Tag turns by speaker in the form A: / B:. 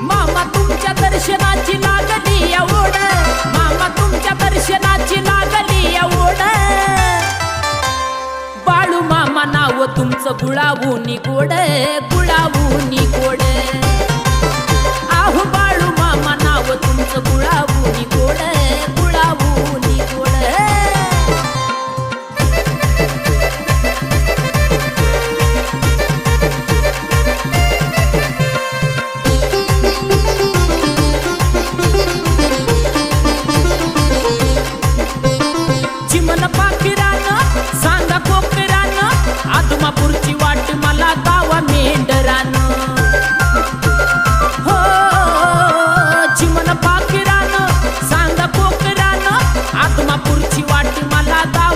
A: मामा तुमच्या दर्शनाची लागली ओढ मामा तुमच्या दर्शनाची लागली ओढ बाळू मामा नाव तुमचं गुळावून गोड गुळावून पाखिरानं सांग आत्मा आत्मापूरची वाट मला दाव